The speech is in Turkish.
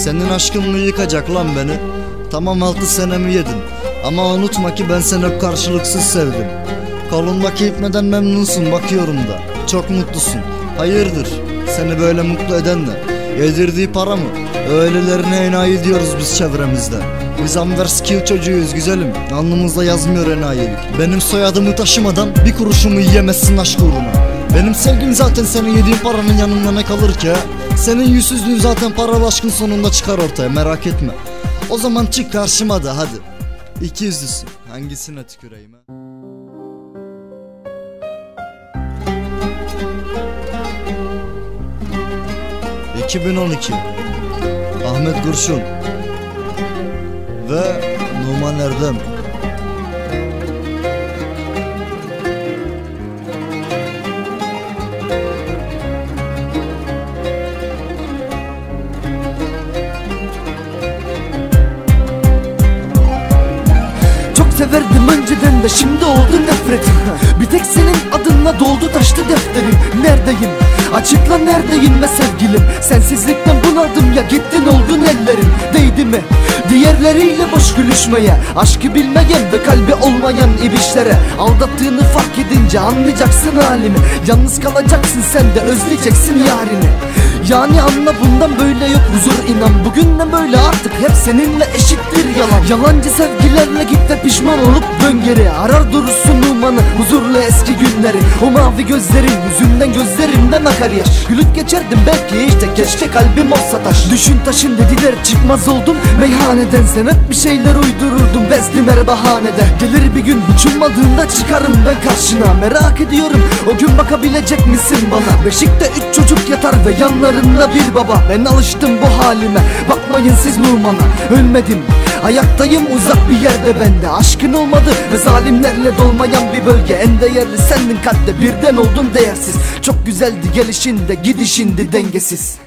Senin aşkın mı yıkacak lan beni? Tamam altı senemi yedin. Ama unutma ki ben seni hep karşılıksız sevdim. Kolundaki ipmeden memnunsun bakıyorum da. Çok mutlusun. Hayırdır? Seni böyle mutlu eden ne? Yedirdiği para mı? Öylelerine enayi diyoruz biz çevremizde. Biz Amverskill çocuğuyuz güzelim. Alnımızda yazmıyor enayilik. Benim soyadımı taşımadan bir kuruşumu yiyemezsin aşk uğruna. Benim sevgim zaten senin yediğin paranın yanında ne kalır ki? Senin yüzsüzlüğün zaten paralı aşkın sonunda çıkar ortaya merak etme. O zaman çık karşıma da hadi. İki yüzlüsün. Hangisine tüküreyim ha? ...2012... ...Ahmet Kurşun... ...ve Numan Erdem... severdim önceden de şimdi oldu nefretim Bir tek senin adınla doldu taştı defterim. Neredeyim? Açıkla neredeyim be sevgilim? Sensizlikten bunadım ya gittin oldun ellerim. Değdi mi? Diğerleriyle boş gülüşmeye Aşkı bilmeyen ve kalbi olmayan ibişlere. Aldattığını fark edince anlayacaksın halimi. Yalnız kalacaksın sen de özleyeceksin yarini yani anla bundan böyle yok huzur inan. Bugünden böyle artık hep seninle eşittir yalan. Yalancı sevgilerle git de pişman olup dön geri. Arar durursun numanı huzurlu eski günleri. O mavi gözlerin yüzünden gözlerimden akar yaş. Gülüp geçerdim belki işte keşke kalbim olsa taş. Düşün taşın dediler çıkmaz oldum. Meyhaneden Sen hep bir şeyler uydururdum bezdim her bahanede Gelir bir gün hiç çıkarım ben karşına. Merak ediyorum o gün bakabilecek misin bana? Beşikte üç çocuk yatar ve yanlarında bir baba. Ben alıştım bu halime bakmayın siz Numan'a. Ölmedim ayaktayım uzak bir yerde bende. Aşkın olmadı ve zalimlerle dolmayan bir bölge. En değerli sendin kalpte birden oldun değersiz. Çok güzeldi gelişinde gidişindi dengesiz